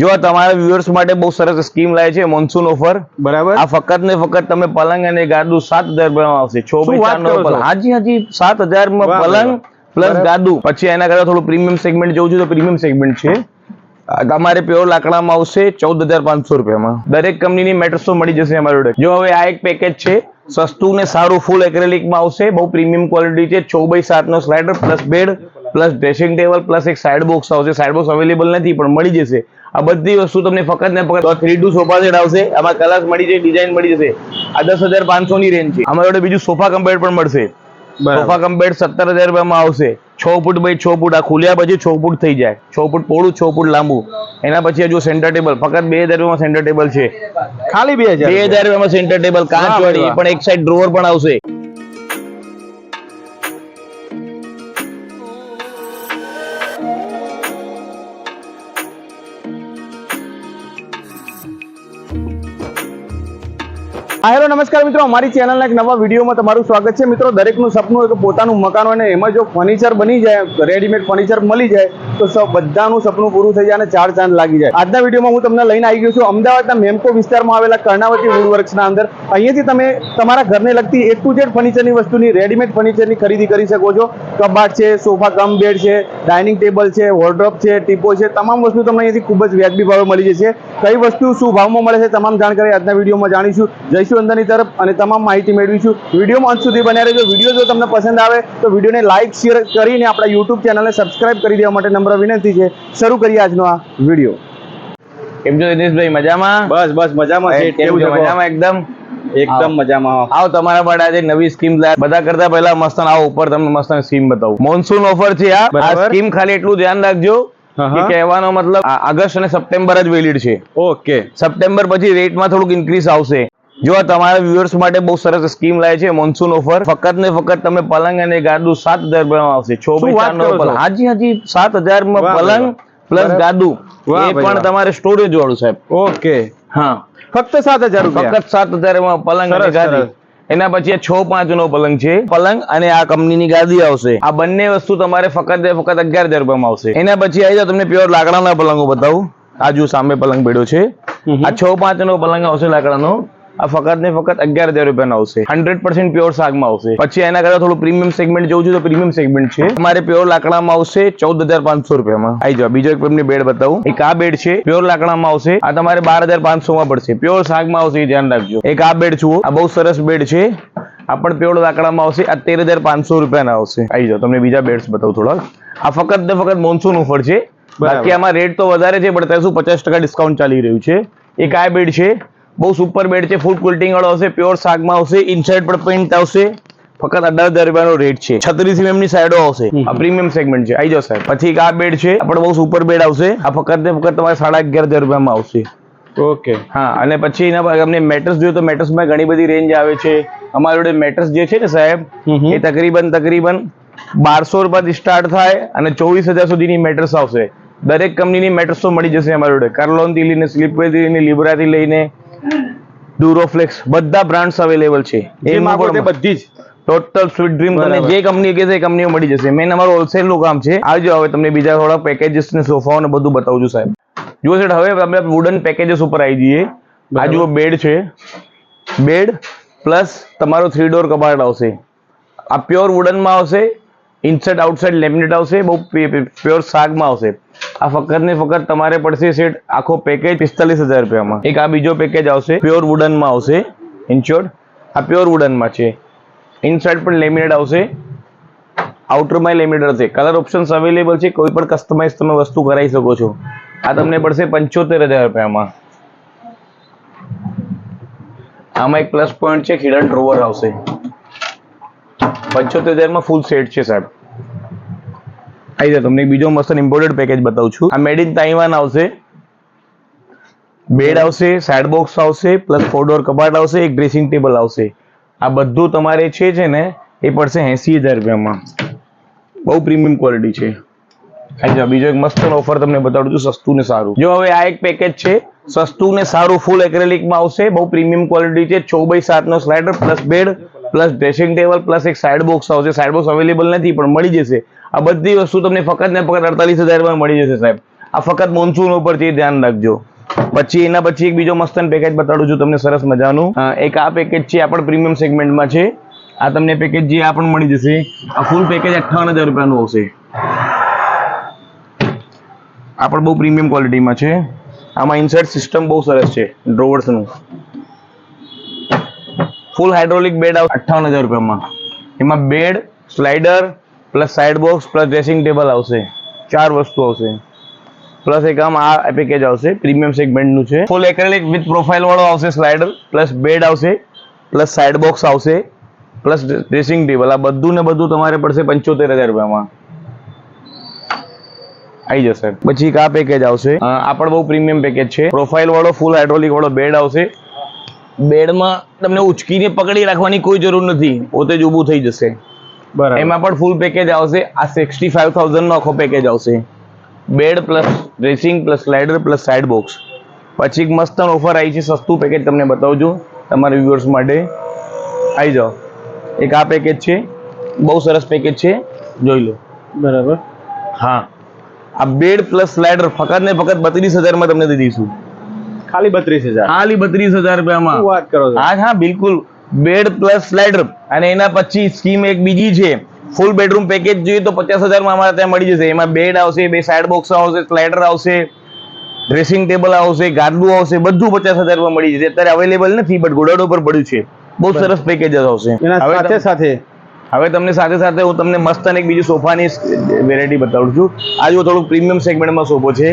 જો આ તમારા વ્યુઅર્સ માટે બહુ સરસ સ્કીમ લાય છે મોન્સૂન ઓફર બરાબર. આ ફક્ત ને ફક્ત તમે પલંગ અને ગાદુ સાત હજાર રૂપિયામાં આવશે. છ બાય? પલંગ. હાજી હાજી સાત હજારમાં પલંગ પ્લસ. ગાદુ. પછી એના કરતા થોડું પ્રીમિયમ સેગમેન્ટ જોઉં છું તો પ્રીમિયમ સેગમેન્ટ છે. તમારે પ્યોર લાકડામાં આવશે ચૌદ હજાર પાંચસો રૂપિયામાં. દરેક કંપનીની મેટ્રસો મળી જશે અમારી જોડે જો હવે આ એક પેકેજ છે સસ્તું ને સારું ફૂલ એક્રેલિકમાં આવશે બહુ પ્રીમિયમ ક્વોલિટી છે છ બાય સાત નો slider plus bed plus dressing table plus એક સાઇડ બોક્સ આવશે. સાઇડ બોક્સ અવેલેબલ નથી પણ મળી જશે. આ બધી વસ્તુ તમને ફક્ત ને ફક્ત થ્રી ટુ સોફા સેટ આવશે આમાં કલર્સ મળી જશે ડિઝાઇન મળી જશે. આ દસ હજાર પાંચસો ની રેન્જ છે. અમારી જોડે બીજું સોફા કમ્પેર પણ મળશે. સોફા કમ્પેર સત્તર હજાર રૂપિયામાં આવશે. છ ફૂટ બાય છ ફૂટ આ ખુલ્યા પછી છ ફૂટ થઈ જાય. છ ફૂટ પોળું છ ફૂટ લાંબુ. એના પછી હજુ સેન્ટર ટેબલ ફક્ત બે હજાર રૂપિયામાં સેન્ટર ટેબલ છે. ખાલી બે હજાર બે હજાર રૂપિયામાં સેન્ટર ટેબલ કાચ વાળી પણ એક સાઈડ ડ્રોવર પણ આવશે. હેલો નમસ્કાર મિત્રો. અમારી ચેનલના એક નવા વિડીયોમાં તમારું સ્વાગત છે. મિત્રો, દરેકનું સપનું એક પોતાનું મકાન હોય ને એમાં જો ફર્નિચર બની જાય રેડીમેડ ફર્નિચર મળી જાય તો સૌ બધાનું સપનું પૂરું થઈ જાય અને ચાર ચાંદ લાગી જાય. આજના વિડીયોમાં હું તમને લઈને આવી ગયો છું અમદાવાદના મેમકો વિસ્તારમાં આવેલા કર્ણાવતી વુડ વર્ક્સના અંદર. અહીંયાથી તમે તમારા ઘરને લગતી એ ટુ ઝેડ ફર્નિચરની વસ્તુની રેડીમેડ ફર્નિચરની ખરીદી કરી શકો છો. કબાટ છે, સોફા કમ બેડ છે ડાઇનિંગ ટેબલ છે વોર્ડ્રોપ છે, ટીપો છે, તમામ વસ્તુ તમને અહીંયાથી ખૂબ જ વ્યાજબી ભાવે મળી જશે. કઈ વસ્તુ શું ભાવમાં મળે છે તમામ જાણકારી આજના વિડીયોમાં જાણીશું. જઈશું અંદરની તરફ અને તમામ માહિતી મેળવીશું. વિડીયોમાં અંત સુધી બન્યા રહેજો. વીડિયો જો તમને પસંદ આવે તો વિડીયોને લાઇક શેર કરીને આપણા યુટ્યુબ ચેનલને સબસ્ક્રાઇબ કરી દેવા માટે નમ્ર વિનંતી છે શરૂ કરીએ આજનો આ વીડિયો. કેમ છો દિનેશભાઈ મજામાં? બસ બસ મજામાં છે. કેમ છો? મજામાં એકદમ? એકદમ મજામાં આવો તમારા માટે આજે નવી સ્કીમ બધા કરતા પહેલા મસ્ત આવો ઉપર તમને મસ્ત સ્કીમ બતાવું. મોન્સૂન ઓફર છે આ. સ્કીમ ખાલી એટલું ધ્યાન રાખજો કહેવાનો મતલબ ઓગસ્ટ અને સપ્ટેમ્બર જ વેલિડ છે. ઓકે. સપ્ટેમ્બર પછી રેટમાં થોડુંક ઇન્ક્રીઝ આવશે. જો આ તમારા વ્યુઅર્સ માટે બહુ સરસ સ્કીમ લાવી છે મોન્સૂન ઓફર ફક્ત ને ફક્ત તમે પલંગ અને ગાદુ સાત હજાર રૂપિયામાં આવશે. છ શું બાય વાત ચારનો કરો છો? પલંગ હાજી હાજી સાત હજારમાં પલંગ પ્લસ. ગાદુ. એ પણ તમારે સ્ટોરેજ વાળું સાહેબ. ઓકે. હા. ફક્ત સાત હજાર ફક્ત સાત હજારમાં પલંગ અને ગાદી. એના પછી છ પાંચ નો પલંગ છે. પલંગ અને આ કંપનીની ગાદી આવશે. આ બંને વસ્તુ તમારે ફક્ત ફક્ત અગિયાર હજાર રૂપિયામાં આવશે. એના પછી આવી જાવ તમને પ્યોર લાકડાના પલંગો બતાવું. આજુ સામે પલંગ બેડો છે. આ છ પાંચ નો પલંગ આવશે લાકડાનો. આ ફક્ત ને ફક્ત અગિયાર હજાર રૂપિયાનો આવશે. હંડ્રેડ પર્સન્ટ પ્યોર શાકમાં આવશે. પછી એના કરતા થોડું પ્રીમિયમ સેગમેન્ટ જોઉં છું તો પ્રીમિયમ સેગમેન્ટ છે. તમારે પ્યોર લાકડામાં આવશે ચૌદ હજાર પાંચસો રૂપિયામાં. આવી જાવ બીજો એક તમને બેડ બતાવું. એક આ બેડ છે પ્યોર લાકડામાં આવશે. આ તમારે બાર હજાર પાંચસો માં પડશે. પ્યોર શાકમાં આવશે ધ્યાન રાખજો. એક આ બેડ જુઓ આ બહુ સરસ બેડ છે. આ પણ પ્યોર લાકડામાં આવશે. આ તેર હજાર પાંચસો રૂપિયાના આવશે. આવી જાઓ તમને બીજા બેડ્સ બતાવું થોડાક. આ ફક્ત ને ફક્ત મોન્સૂન ઓફર છે. બાકી આમાં રેટ તો વધારે છે પણ ત્યાં શું પચાસ ટકા ડિસ્કાઉન્ટ ચાલી રહ્યું છે. એક આ બેડ છે બહુ સુપર બેડ છે ફૂડ કુલ્ટિંગ વાળો હશે પ્યોર શાકમાં આવશે ઇનસાઇડ પર પ્રિન્ટ આવશે. ફક્ત અઢાર હજાર રૂપિયાનો રેટ છે. છત્રીસ એમ ની સાઈડો આવશે. આ પ્રીમિયમ સેગમેન્ટ છે. આવી જાવ સાહેબ. પછી એક આ બેડ છે આપણે બહુ સુપર બેડ આવશે. આ ફક્ત ને ફક્ત તમારે સાડા અગિયાર હજાર રૂપિયામાં આવશે. ઓકે હા અને પછી એના અમને મેટ્રસ જોઈએ તો મેટ્રેસમાં ઘણી બધી રેન્જ આવે છે. અમારી જોડે મેટ્રેસ જે છે ને સાહેબ. એ તકરીબન તકરીબન બારસો રૂપિયાથી સ્ટાર્ટ થાય અને ચોવીસ હજાર સુધીની મેટ્રસ આવશે. દરેક કંપનીની મેટ્રેસો મળી જશે અમારી જોડે. કાર્લોનથી લઈને સ્લીપવેથી લઈને લિબ્રાથી લઈને ડુરોફ્લેક્સ બધા બ્રાન્ડ્સ અવેલેબલ છે. એમાં પણ બધી જ. ટોટલ સ્વીટ ડ્રીમ તમને જે કંપની કે છે એ કંપનીઓ મળી જશે. મેન અમારું હોલસેલનું કામ છે. આવજો હવે તમને બીજા થોડા પેકેજીસ ને સોફાઓ ને બધું બતાવું છું સાહેબ. જુઓ સેઠ હવે આપણે વુડન પેકેજીસ ઉપર આવી જઈએ. આ જુઓ બેડ છે. બેડ પ્લસ તમારો થ્રી ડોર કબાટ આવશે. આ પ્યોર વુડનમાં આવશે. ઇનસાઇડ આઉટસાઇડ લેમિનેટ આવશે, બહુ પ્યોર શાકમાં આવશે. આ ફક્ત ને ફક્ત તમારે પડશે સેટ આખો પેકેજ પિસ્તાલીસ હજાર રૂપિયામાં. એક આ બીજો પેકેજ આવશે પ્યોર વુડનમાં આવશે. ઇન્સ્યોર્ડ આ પ્યોર વુડનમાં છે. ઇનસાઇડ પણ લેમિનેટ આવશે. આઉટરમાં લેમિનેટ હશે કલર ઓપ્શન્સ અવેલેબલ છે, કોઈ પણ કસ્ટમાઇઝ તમે વસ્તુ કરાવી શકો છો. આ તમને પડશે પંચોતેર હજાર રૂપિયામાં. આમાં એક પ્લસ પોઈન્ટ છે હિડન ડ્રોવર આવશે. પંચોતેર હજારમાં ફૂલ સેટ છે સાહેબ. આવી જાય. તમને બીજો મસ્ત ઇમ્પોર્ટેડ પેકેજ બતાવું છું. આ મેડ ઇન તાઇવાન આવશે. બેડ આવશે સાઇડ બોક્સ આવશે પ્લસ ફોર કબાટ આવશે, એક ડ્રેસિંગ ટેબલ આવશે. આ બધું તમારે છે છે ને, એ પડશે એસી હજાર રૂપિયામાં. બહુ પ્રીમિયમ ક્વોલિટી છે. આવી બીજો એક મસ્ત ઓફર તમને બતાડું છું, સસ્તું ને સારું. જો હવે આ એક પેકેજ છે, સસ્તું ને સારું ફૂલ એક્રેલિકમાં આવશે, બહુ પ્રીમિયમ ક્વોલિટી છે છ સાત નો slider plus bed plus dressing table plus એક સાઇડ બોક્સ આવશે. સાઇડ બોક્સ અવેલેબલ નથી, પણ મળી જશે. આ બધી વસ્તુ તમને ફક્ત ને ફક્ત અડતાલીસ હજારમાં મળી જશે સાહેબ. આ ફક્ત મોન્સૂન ઉપરથી ધ્યાન રાખજો. પછી એના પછી એક બીજો મસ્તન પેકેજ બતાડું છું, તમને સરસ મજાનું. એક આ પેકેજ છે, આ પણ પ્રીમિયમ સેગમેન્ટમાં છે. આ તમને પેકેજ જે, આ પણ મળી જશે. આ ફૂલ પેકેજ અઠ્ઠાવન હજાર રૂપિયાનું આવશે. આ પણ બહુ પ્રીમિયમ ક્વોલિટીમાં છે. આમાં ઇન્સર્ટ સિસ્ટમ બહુ સરસ છે ડ્રોવર્સનું ફૂલ હાઇડ્રોલિક બેડ આવશે અઠ્ઠાવન હજાર રૂપિયામાં. એમાં bed slider plus side box plus dressing table આવશે. ચાર વસ્તુ આવશે. પ્લસ એક આમ આ પેકેજ આવશે પ્રીમિયમ સેગમેન્ટનું છે. ફૂલ એક્રેલિક વિથ પ્રોફાઇલ વાળો આવશે સ્લાઇડર પ્લસ બેડ આવશે પ્લસ સાઇડ બોક્સ આવશે પ્લસ ડ્રેસિંગ ટેબલ આ બધું ને બધું તમારે પડશે પંચોતેર હજાર રૂપિયામાં. આવી જશે. પછી એક આ પેકેજ આવશે. આ પણ બહુ પ્રીમિયમ પેકેજ છે. પ્રોફાઇલ વાળો ફૂલ હાઇડ્રોલિક વાળો બેડ આવશે. બેડમાં તમને ઉચકીને પકડી રાખવાની કોઈ જરૂર નથી. પોતે જ ઊભું થઈ જશે. બરાબર. એમાં પણ ફૂલ પેકેજ આવશે. આ સિક્સટી ફાઈવ થાઉઝન્ડનો આખો પેકેજ આવશે. Bed plus dressing plus slider plus side box પછી એક મસ્ત ઓફર આવી છે. સસ્તું પેકેજ તમને બતાવજો. તમારા વ્યુઅર્સ માટે. આવી જાઓ. એક આ પેકેજ છે. બહુ સરસ પેકેજ છે. જોઈ લો. બરાબર. હા. આ બેડ પ્લસ સ્લાઇડર ફક્ત ને ફક્ત બત્રીસ હજારમાં તમને દઈ દઈશું. ખાલી બત્રીસ હજાર. ખાલી બત્રીસ હજાર રૂપિયામાં. વાત કરો હા હા બિલકુલ. બેડ પ્લસ સ્લાઇડર અને એના પછી સ્કીમ એક બીજી છે. ફૂલ બેડરૂમ પેકેજ જોઈએ તો પચાસ હજારમાં અમારે ત્યાં મળી જશે. એમાં બેડ આવશે બે સાઇડ બોક્સ આવશે સ્લાઇડર આવશે ડ્રેસિંગ ટેબલ આવશે ગાદલું આવશે બધું પચાસ હજારમાં મળી જશે. અત્યારે અવેલેબલ નથી બટ ગોડાડો પર પડ્યું છે. બહુ સરસ પેકેજ આવશે. એના સાથે સાથે હવે તમને સાથે સાથે હું તમને મસ્ત અને એક બીજું સોફાની વેરાયટી બતાવું છું. આ જો થોડુંક પ્રીમિયમ સેગમેન્ટમાં સોફો છે.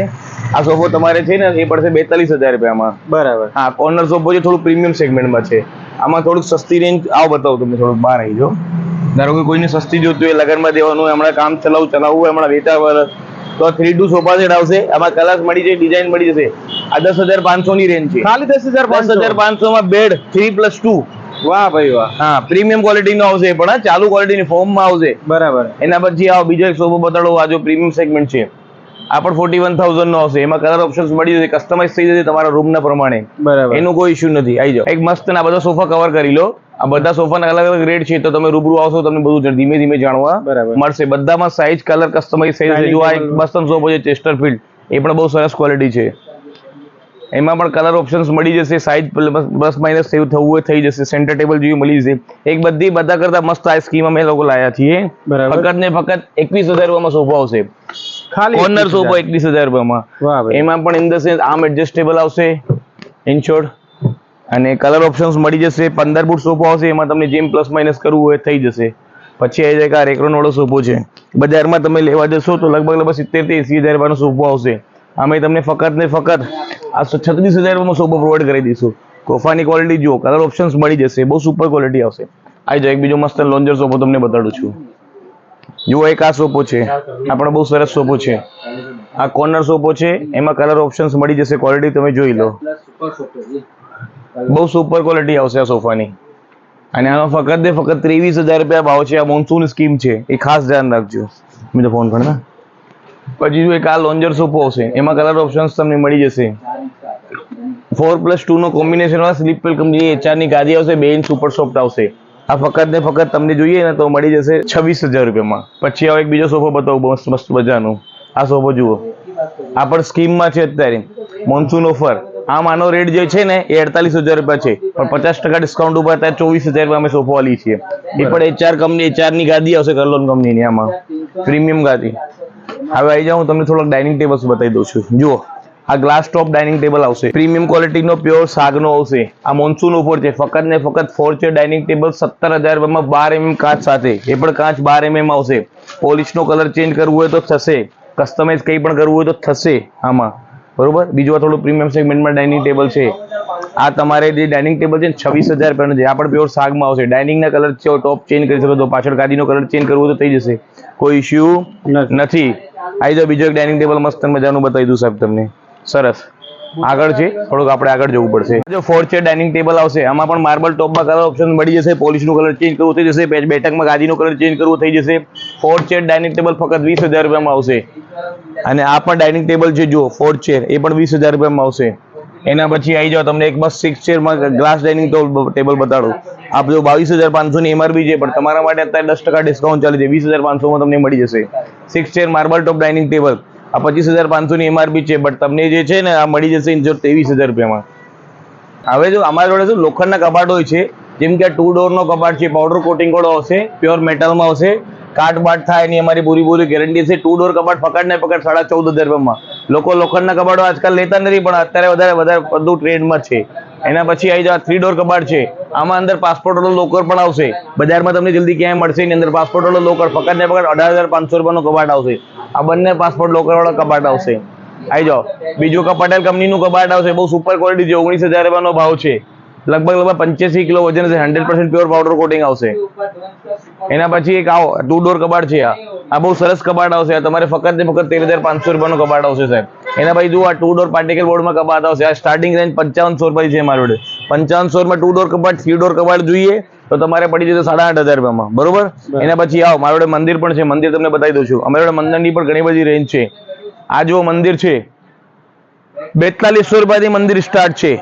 આ સોફો તમારે છે ને એ પડશે બેતાલીસ હજાર રૂપિયામાં. બરાબર. હા કોર્નર સોફો છે થોડું પ્રીમિયમ સેગમેન્ટમાં છે. આમાં થોડુંક સસ્તી રેન્જ આવો બતાવું તમને થોડુંક બહાર આવી જાઓ. ધારો કે કોઈને સસ્તી જોતું હોય લગનમાં દેવાનું હોય હમણાં કામ ચલાવવું ચલાવવું હોય હમણાં વેચા વરસ તો થ્રી ટુ સોફા સેટ આવશે આમાં કલર્સ મળી જશે ડિઝાઇન મળી જશે. આ દસ હજાર પાંચસો ની રેન્જ છે. ખાલી દસ હજાર પાંચસો. માં બેડ થ્રી પ્લસ ટુ વાહ ભાઈ વાહ. હા પ્રીમિયમ ક્વોલિટી નો આવશે પણ ચાલુ ફોર્મમાં આવશે. બરાબર. એના પછી આવો બીજો એક સોફો બતાડો આ જો પ્રીમિયમ સેગમેન્ટ છે. આ પણ ફોર્ટી વન થાઉઝન્ડ નો આવશે. એમાં કલર ઓપ્શન્સ મળી જશે કસ્ટમાઇઝ થઈ જશે તમારા રૂમ ના પ્રમાણે. બરાબર. એનું કોઈ ઇશ્યુ નથી. આવી જાઓ. એક મસ્ત ના બધા સોફા કવર કરી લો. આ બધા સોફાના અલગ અલગ રેટ છે તો તમે રૂબરૂ આવશો તમને બધું ધીમે ધીમે જાણવા બરાબર. મળશે. બધામાં સાઇઝ કલર કસ્ટમાઇઝ થઈ જશે. જો આ એક મસ્ત સોફો છે ચેસ્ટરફિલ્ડ એ પણ બહુ સરસ ક્વોલિટી છે. એમાં પણ કલર ઓપ્શન્સ મળી જશે સાઇઝ પ્લસ માઇનસ સેવ થવું હોય થઈ જશે. સેન્ટર ટેબલ જેવી મળી જશે. એક બધી બધા કરતા મસ્ત આ સ્કીમ અમે લોકો લાયા છીએ. ફક્ત ને ફક્ત એકવીસ હજાર રૂપિયામાં સોફો આવશે. ખાલી કોર્નર 21,000. સોફો એકવીસ હજાર રૂપિયામાં. એમાં પણ ઇન ધ સેન્સ આમ એડજસ્ટેબલ આવશે. ઇનશોર્ટ અને કલર ઓપ્શન્સ મળી જશે. પંદર ફૂટ સોફો આવશે. એમાં તમને જેમ પ્લસ માઇનસ કરવું હોય થઈ જશે. પછી આવી જાય કે આ રેક્રોન વાળો સોફો છે. બજારમાં તમે લેવા જશો તો લગભગ લગભગ સિત્તેરથી એસી હજાર રૂપિયાનો સોફો આવશે. અમે તમને ફક્ત ને ફક્ત આ છત્રીસ હજાર રૂપિયામાં સોફો પ્રોવાઈડ કરી દઈશું. કોફાની ક્વોલિટી જુઓ કલર ઓપ્શન્સ મળી જશે, બહુ સુપર ક્વોલિટી આવશે. આવી જાય એક બીજો મસ્ત લોન્જર સોફો તમને બતાડું છું. જુઓ એક આ સોફો છે, આપણો બહુ સરસ સોફો છે. આ કોર્નર સોફો છે, એમાં કલર ઓપ્શન્સ મળી જશે ક્વોલિટી તમે જોઈ લો. બહુ સુપર ક્વોલિટી આવશે આ સોફાની. અને આનો ફક્ત ને ફક્ત ત્રેવીસ હજાર રૂપિયા ભાવ છે, આ મોન્સૂન સ્કીમ છે, એ ખાસ ધ્યાન રાખજો. મેં તો ફોન કરના પછી જો એક આ લોન્જર સોફો આવશે, એમાં કલર ઓપ્શન્સ તમને મળી જશે. ફોર પ્લસ ટુ નો કોમ્બિનેશન સ્લીપ વેલ કંપની એચઆરની ગાદી આવશે, બે ઇંચ સુપર સોફ્ટ આવશે. આ ફક્ત ને ફક્ત તમને જોઈએ ને તો મળી જશે છવ્વીસ હજાર રૂપિયામાં. પછી હવે એક બીજો સોફો બતાવું, મસ્ત મસ્ત મજાનો. આ સોફો જુઓ. આ પણ સ્કીમમાં છે અત્યારે. મોન્સૂન ઓફર આમ આનો રેટ જે છે ને, એ અડતાલીસ હજાર રૂપિયા છે. પણ પચાસ ટકા ડિસ્કાઉન્ટ ઉપર અત્યારે ચોવીસ હજાર રૂપિયા અમે સોફો આલી છીએ. એ પણ એચઆર કંપની એચઆરની ગાદી આવશે કરલોન કંપનીની આમાં. પ્રીમિયમ ગાદી હવે આવી જાઉં તમને થોડોક ડાઇનિંગ ટેબલ્સ બતાવી દઉં છું. જુઓ. આ ગ્લાસ ટોપ ડાઇનિંગ ટેબલ આવશે. પ્રીમિયમ ક્વોલિટીનો પ્યોર સાગનો આવશે. આ મોન્સૂન ઉપર છે. ફક્ત ને ફક્ત ફોર ચેર ડાઇનિંગ ટેબલ સત્તર હજાર રૂપિયામાં બાર એમએમ કાચ સાથે. એ પણ કાચ બાર એમએમ આવશે. પોલિશનો કલર ચેન્જ કરવું હોય તો થશે. કસ્ટમાઇઝ કંઈ પણ કરવું હોય તો થશે. આમાં. બરોબર? બીજું આ થોડું પ્રીમિયમ સેગમેન્ટમાં ડાઇનિંગ ટેબલ છે. આ તમારે જે ડાઇનિંગ ટેબલ છે ને છવ્વીસ હજાર રૂપિયાનું છે. આ પણ પ્યોર સાગમાં આવશે. ડાઇનિંગના કલર છે ટોપ ચેન્જ કરી શકો તો પાછળ ગાદીનો કલર ચેન્જ કરવો તો થઈ જશે. કોઈ ઇશ્યુ નથી. નથી. આવી જાઓ બીજો એક ડાઇનિંગ ટેબલ મસ્ત મજાનું બતાવી દઉં સાહેબ તમને. સરસ. આગળ છે. થોડુંક આપણે આગળ જવું પડશે. જો ફોર ચેર ડાઇનિંગ ટેબલ આવશે, આમાં પણ માર્બલ ટોપમાં કલર ઓપ્શન મળી જશે પોલિશનું કલર ચેન્જ કરવું થઈ જશે બેઠ- બેઠકમાં ગાદીનો કલર ચેન્જ કરવું થઈ જશે. ફોર ચેર ડાઇનિંગ ટેબલ ફક્ત વીસ હજાર રૂપિયામાં આવશે. અને આ પણ ડાઇનિંગ ટેબલ છે, જુઓ ફોર ચેર એ પણ વીસ હજાર રૂપિયામાં આવશે. એના પછી આવી જાઓ, તમને એક બસ સિક્સ ચેરમાં ગ્લાસ ડાઇનિંગ ટેબલ બતાડું. આપ જો બાવીસ હજાર પાંચસોની એમઆરપી છે, પણ તમારા માટે અત્યારે દસ ટકા ડિસ્કાઉન્ટ ચાલે છે. વીસ હજાર પાંચસોમાં તમને મળી જશે. Six chair marble top dining table આ પચીસ હજાર પાંચસો ની એમઆરપી છે બટ તમને જે છે ને આ મળી જશે ઇન્જોર ત્રેવીસ હજાર રૂપિયામાં. હવે જો અમારા જોડે શું, લોખંડના કબાટ હોય છે, જેમ કે આ ટુ ડોર નો કબાટ છે પાવડર કોટિંગ વાળો આવશે પ્યોર મેટલમાં આવશે કાટ બાટ થાય એની અમારી પૂરી પૂરી ગેરંટી છે. ટુ ડોર કબાટ પકડ ને પકડ, સાડા ચૌદ હજાર રૂપિયામાં. લોકો લોખંડના કબાટો આજકાલ લેતા નથી, પણ અત્યારે વધારે વધારે બધું ટ્રેન્ડમાં છે. એના પછી આવી જાવ થ્રી ડોર કબાટ છે. આમાં અંદર પાસપોર્ટ વાળો લોકર પણ આવશે. બજારમાં તમને જલ્દી ક્યાંય મળશે નહીં. અંદર પાસપોર્ટ વાળો લોકર પકડ ને પકડ, અઢાર હજાર પાંચસો રૂપિયાનો કબાટ આવશે. આ બંને પાસપોર્ટ લોકર વાળો કબાટ આવશે. આવી જાઓ. બીજું પટેલ કંપનીનું કબાટ આવશે. બહુ સુપર ક્વોલિટી છે. ઓગણીસ હજાર રૂપિયાનો ભાવ છે. લગભગ લગભગ પંચ્યાસી કિલો વજન છે hundred percent pure powder coating આવશે. એના પછી એક આવો ટુ ડોર કબાટ છે આ. આ બહુ સરસ કબાટ આવશે તમારે ફક્ત ને ફક્ત તેર હજાર પાંચસો રૂપિયાનો કબાટ આવશે સાહેબ. એના પછી જુઓ આ ટુ ડોર પાર્ટિકલ બોર્ડમાં કબાટ આવશે આ સ્ટાર્ટિંગ રેન્જ પંચાવનસો રૂપિયા છે મારી જોડે. પંચાવનસો રૂપિયા ટુ ડોર કબાટ થ્રી ડોર કબાટ જોઈએ તો તમારે પડી જશે સાડા આઠ હજાર રૂપિયામાં બરોબર? એના પછી આવો મારા જોડે મંદિર પણ છે મંદિર તમને બતાવી દઉં છું. અમારા જોડે મંદિરની પણ ઘણી બધી રેન્જ છે. આ જો મંદિર છે. બેતાલીસો રૂપિયાથી મંદિર સ્ટાર્ટ છે.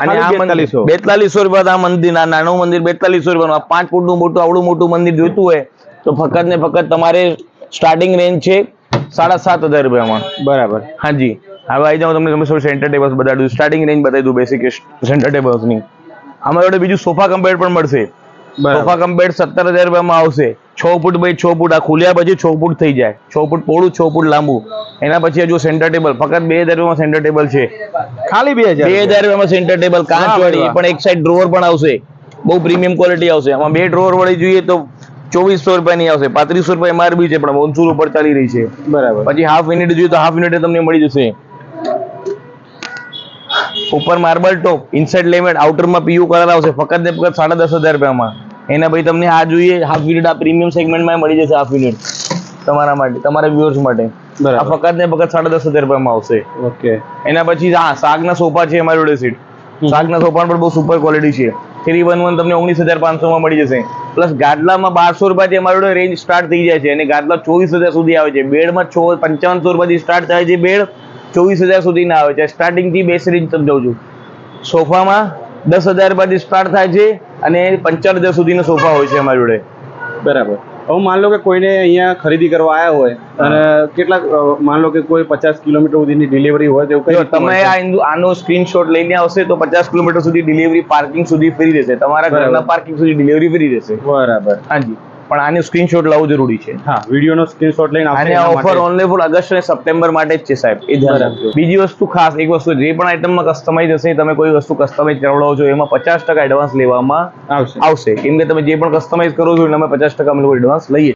અને મંદિર. 4200? બેતાલીસો રૂપિયા આ મંદિર આ નાનું મંદિર બેતાલીસો રૂપિયાનું. પાંચ ફૂટનું મોટું આવડું મોટું મંદિર જોઈતું હોય તો ફક્ત ને ફક્ત તમારે સ્ટાર્ટિંગ રેન્જ છે સાડા સાત હજાર રૂપિયામાં. બરાબર. હાજી. હવે આવી જાઉં તમને તમે સેન્ટર ટેબલ્સ દઉં. સ્ટાર્ટિંગ રેન્જ બતાવી દઉં બેસિક સેન્ટર ટેબલ્સની અમારા જોડે બીજું સોફા કમ્પેર પણ મળશે. સોફા કમ્પેર સત્તર હજાર રૂપિયામાં આવશે. છ ફૂટ બાય છ ફૂટ આ ખુલ્યા પછી છ ફૂટ થઈ જાય. છ ફૂટ પોળું છ ફૂટ લાંબુ. એના પછી હજુ સેન્ટર ટેબલ ફક્ત બે હજાર રૂપિયામાં સેન્ટર ટેબલ છે. ખાલી બે હજાર બે હજાર રૂપિયામાં સેન્ટર ટેબલ કાચ વાળી પણ એક સાઈડ ડ્રોવર પણ આવશે. બહુ પ્રીમિયમ ક્વોલિટી આવશે. આમાં બે ડ્રોવર વાળી જોઈએ તો ચોવીસો રૂપિયાની આવશે. પાંત્રીસો રૂપિયા એમઆરબી છે પણ મોનસૂર ઉપર ચાલી રહી છે. બરાબર. પછી હાફ યુનિટ જોઈએ તો હાફ યુનિટ તમને મળી જશે. ઉપર માર્બલ ટોપ ઇનસાઇડ લેમેટ આઉટરમાં પીયુ કલર આવશે. ફક્ત ને ફક્ત સાડા દસ હજાર રૂપિયામાં. એના પછી તમને આ જોઈએ હાફ યુનિટ આ પ્રીમિયમ સેગમેન્ટમાં મળી જશે હાફ યુનિટ તમારા માટે તમારા વ્યુઅર્સ માટે. આ ફક્ત ને ફક્ત સાડા દસ હજાર રૂપિયામાં આવશે. ઓકે. એના પછી હા શાકના સોફા છે અમારી જોડે સીટ શાકના સોફા પણ બહુ સુપર ક્વોલિટી છે. થ્રી વન વન તમને ઓગણીસ હજાર પાંચસોમાં મળી જશે. પ્લસ ગાદલામાં બારસો રૂપિયાથી અમારી રેન્જ સ્ટાર્ટ થઈ જાય છે. અને ગાદલા ચોવીસ હજાર સુધી આવે છે. બેડમાં છો પંચાવનસો રૂપિયાથી સ્ટાર્ટ થાય છે બેડ. ચોવીસ હજાર સુધીના આવે છે. સ્ટાર્ટિંગથી બેસ રેન્જ સમજાવું છું. સોફામાં દસ હજાર રૂપિયાથી સ્ટાર્ટ થાય છે. અને પંચાવન હજાર સુધીનો સોફા હોય છે અમારી જોડે. બરાબર. હવે માન લો કે કોઈને અહીંયા ખરીદી કરવા આવ્યા હોય અને કેટલાક માન લો કે કોઈ પચાસ કિલોમીટર સુધીની ડિલિવરી હોય તો એવું કઈ તમે આ આનો સ્ક્રીનશોટ લઈને આવશે તો પચાસ કિલોમીટર સુધી ડિલિવરી પાર્કિંગ સુધી ફ્રી રહેશે તમારા ઘરના પાર્કિંગ સુધી ડિલિવરી ફ્રી રહેશે બરાબર. હાજી. પણ આની સ્ક્રીનશોટ લાવવું જરૂરી છે. હા વિડીયોનો સ્ક્રીનશોટ લઈને અને ઓફર ઓનલી ફોર ઓગસ્ટ અને સપ્ટેમ્બર માટે જ છે સાહેબ એ ધ્યાન રાખજો. બીજી વસ્તુ ખાસ એક વસ્તુ જે પણ આઇટમમાં કસ્ટમાઇઝ હશે તમે કોઈ વસ્તુ કસ્ટમાઇઝ કરાવડાવો છો એમાં પચાસ ટકા એડવાન્સ લેવામાં આવશે. આવશે. કેમ કે તમે જે પણ કસ્ટમાઇઝ કરો છો એમાં પચાસ ટકા અમે લોકો એડવાન્સ લઈએ